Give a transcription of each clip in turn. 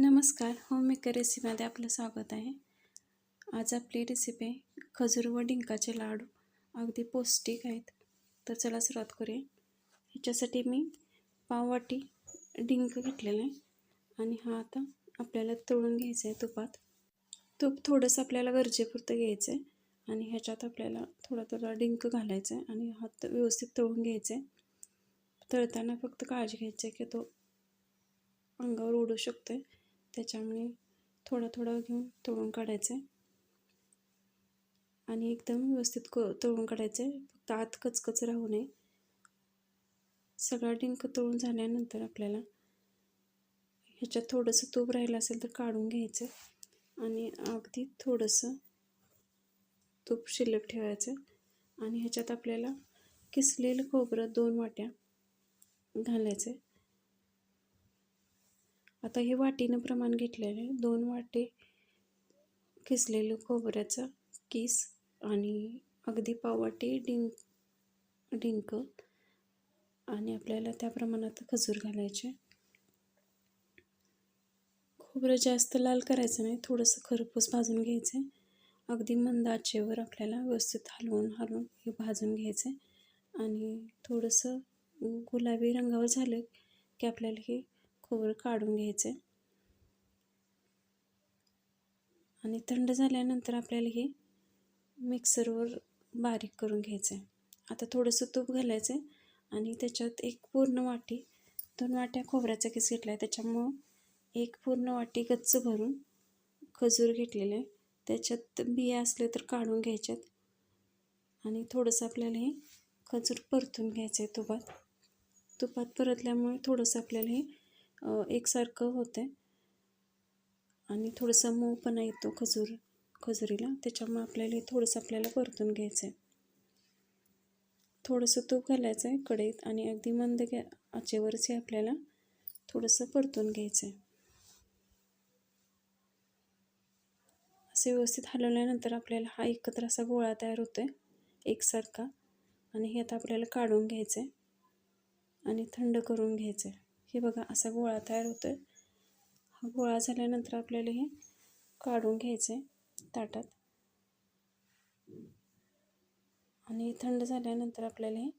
नमस्कार. होममेकर रेसिपीमध्ये आपलं स्वागत आहे. आज आपली रेसिपी आहे खजूर व डिंकाचे लाडू. अगदी पौष्टिक आहेत. तर चला सुरुवात करूया. ह्याच्यासाठी मी पाववाटी डिंक घेतलेला आहे. आणि हा आता आपल्याला तळून घ्यायचा आहे तुपात. तूप थोडंसं आपल्याला गरजेपुरतं घ्यायचं आहे. आणि ह्याच्यात आपल्याला थोडा थोडा डिंक घालायचा आहे. आणि हात व्यवस्थित तळून घ्यायचं आहे. तळताना फक्त काळजी घ्यायची आहे की तो अंगावर उडू शकतो आहे त्याच्यामुळे थोडं थोडं घेऊन तळून काढायचं. आहे आणि एकदम व्यवस्थित क तळून काढायचं. आहे फक्त आत कचकच राहू नये. सगळा डिंक तळून झाल्यानंतर आपल्याला ह्याच्यात थोडंसं तूप राहिलं असेल तर काढून घ्यायचं. आणि अगदी थोडंसं तूप शिल्लक ठेवायचं. आणि ह्याच्यात आपल्याला किसलेलं खोबरं दोन वाट्या घालायचं. आहे आता हे वाटीनं प्रमाण घेतलेलं आहे. दोन वाटे किसलेलं खोबऱ्याचं किस आणि अगदी पाववाटी डिंक डिंक आणि आपल्याला त्या प्रमाणात खजूर घालायचे. खोबरं जास्त लाल करायचं नाही थोडंसं खरपूस भाजून घ्यायचं. आहे अगदी मंद आचेवर आपल्याला व्यवस्थित हलवून हलवून हे भाजून घ्यायचं. आहे आणि थोडंसं गुलाबी रंगावर झालं की आपल्याला हे खोबरं काढून घ्यायचं. आहे आणि थंड झाल्यानंतर आपल्याला हे मिक्सरवर बारीक करून घ्यायचं आहे. आता थोडंसं तूप घालायचं आहे आणि त्याच्यात एक पूर्ण वाटी दोन वाट्या खोबऱ्याचा किस घेतला आहे. त्याच्यामुळं एक पूर्ण वाटी गच्च भरून खजूर घेतलेलं आहे. त्याच्यात बिया असले तर काढून घ्यायच्यात. आणि थोडंसं आपल्याला हे खजूर परतून घ्यायचं आहे तुपात. तुपात परतल्यामुळे थोडंसं आपल्याला हे एकसारखं होतं आहे आणि थोडंसं मऊपणा येतो खजूर खजुरीला. त्याच्यामुळे आपल्याला हे थोडंसं आपल्याला परतून घ्यायचं आहे थोडंसं तूप घालायचं आहे कढईत आणि अगदी मंद घ्या आचेवरच हे आपल्याला थोडंसं परतून घ्यायचं आहे असे व्यवस्थित हलवल्यानंतर आपल्याला हा एकत्र असा गोळा तयार होतो आहे एकसारखा. आणि हे आता आपल्याला काढून घ्यायचं आहे आणि थंड करून घ्यायचं आहे हे बघा असा गोळा तयार होतो आहे हा गोळा झाल्यानंतर आपल्याला हे काढून घ्यायचं आहे ताटात. आणि थंड झाल्यानंतर आपल्याला हे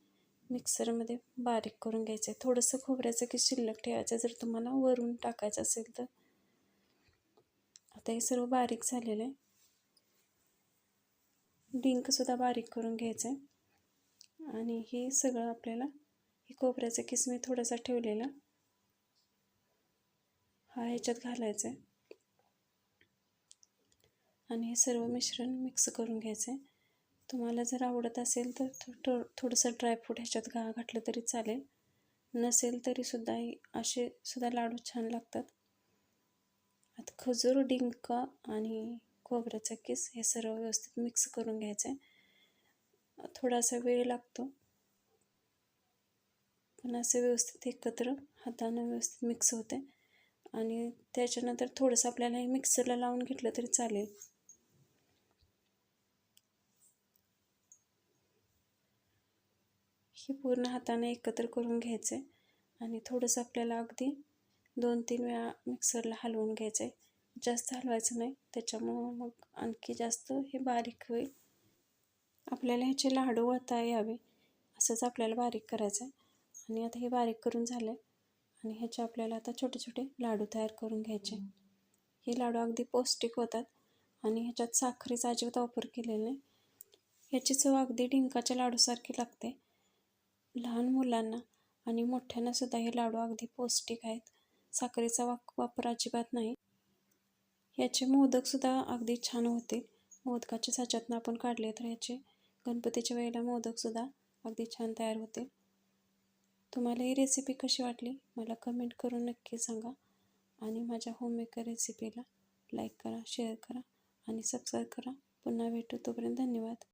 मिक्सरमध्ये बारीक करून घ्यायचं आहे थोडंसं खोबऱ्याचं की शिल्लक ठेवायचं. जर तुम्हाला वरून टाकायचं असेल तर. आता हे सर्व बारीक झालेलं आहे. डिंकसुद्धा बारीक करून घ्यायचं आहे आणि हे सगळं आपल्याला हे खोबऱ्याचा किसमी थोडासा ठेवलेला हा ह्याच्यात घालायचा आहे. आणि हे सर्व मिश्रण मिक्स करून घ्यायचं आहे. तुम्हाला जर आवडत असेल तर थो थोडंसं ड्रायफ्रूट ह्याच्यात घा घातलं तरी चालेल. नसेल तरीसुद्धा असे सुद्धा लाडू छान लागतात. आता खजूर डिंक आणि खोबऱ्याचा किस हे सर्व व्यवस्थित मिक्स करून घ्यायचं आहे. थोडासा वेळ लागतो. पण असं व्यवस्थित एकत्र हातानं व्यवस्थित मिक्स होते आणि त्याच्यानंतर थोडंसं आपल्याला हे मिक्सरला लावून घेतलं तरी चालेल. हे पूर्ण हाताने एकत्र करून घ्यायचं आहे आणि थोडंसं आपल्याला अगदी दोन तीन वेळा मिक्सरला हलवून घ्यायचं आहे जास्त हलवायचं नाही. त्याच्यामुळं मग आणखी जास्त हे बारीक होईल. आपल्याला ह्याचे लाडू वळता यावे. असंच आपल्याला बारीक करायचं आहे आणि आता हे बारीक करून झालं आहे आणि ह्याचे आपल्याला आता छोटे छोटे लाडू तयार करून घ्यायचे. हे लाडू अगदी पौष्टिक होतात आणि ह्याच्यात साखरेचा अजिबात वापर केलेला नाही. ह्याची चव अगदी डिंकाच्या लाडूसारखी लागते. लहान मुलांना आणि मोठ्यांनासुद्धा हे लाडू अगदी पौष्टिक आहेत. साखरेचा वाक वापर अजिबात नाही. ह्याचे मोदकसुद्धा अगदी छान होते. मोदकाच्या साच्यातनं आपण काढले तर ह्याचे गणपतीच्या वेळेला मोदकसुद्धा अगदी छान तयार होते. तुम्हाला ही रेसिपी कशी वाटली? मला कमेंट करून नक्की सांगा. आणि माझ्या होममेकर रेसिपीला लाईक करा शेअर करा आणि सबस्क्राईब करा. पुन्हा भेटू तोपर्यंत धन्यवाद.